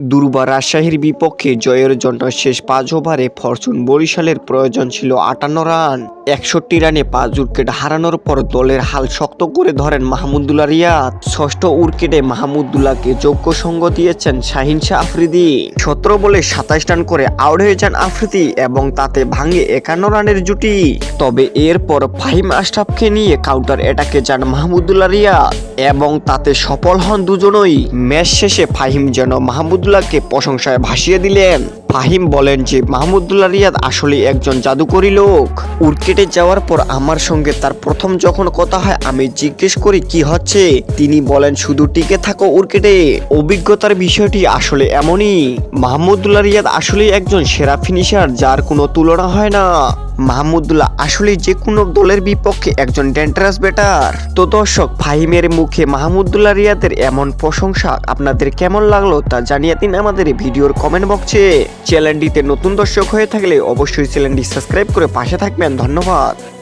দুর্বার রাজশাহীর বিপক্ষে জয়ের জন্য শেষ পাঁচ ওভারে ফরচুন বরিশালের প্রয়োজন ছিল আটান্ন রান। একষট্টি রানে পাঁচ উইকেট হারানোর পর দলের হাল শক্ত করে ধরেন মাহমুদুল্লাহ রিয়াদ। ষষ্ঠ উইকেটে মাহমুদুল্লাহকে যোগ্য সঙ্গ দিয়েছেন শাহিন শাহ আফ্রিদি। সতেরো বলে সাতাইশ রান করে আউট হয়ে যান আফ্রিদি এবং তাতে ভাঙে একান্ন রানের জুটি। তবে এরপর ফাহিম আশরাফকে নিয়ে কাউন্টার অ্যাটাকে যান মাহমুদুল্লাহ রিয়াদ এবং তাতে সফল হন দুজনই। ম্যাচ শেষে ফাহিম যেন মাহমুদুল্লাহকে প্রশংসায় ভাসিয়ে দিলেন। ফাহিম বলেন যে, মাহমুদুল্লাহ রিয়াদ আসলে একজন জাদুকরী লোক। উইকেটে যাওয়ার পর আমার সঙ্গে তার প্রথম যখন কথা হয়, আমি জিজ্ঞেস করি, কি হচ্ছে? তিনি বলেন, শুধু টিকে থাকো উইকেটে অভিজ্ঞতার বিষয়টি আসলে এমনই। মাহমুদুল্লাহ রিয়াদ আসলে একজন সেরা ফিনিশার যার কোনো তুলনা হয় না। মাহমুদুল্লাহ আসলে যে কোনো দলের বিপক্ষে একজন ডেন্টারাস ব্যাটার তো দর্শক, ফাহিমের মুখে মাহমুদুল্লাহ রিয়াদের এমন প্রশংসা আপনাদের কেমন লাগল তা জানিয়ে দিন আমাদের ভিডিওর কমেন্ট বক্সে চ্যানেলটিতে নতুন দর্শক হয়ে থাকলে অবশ্যই চ্যানেলটি সাবস্ক্রাইব করে পাশে থাকবেন। ধন্যবাদ।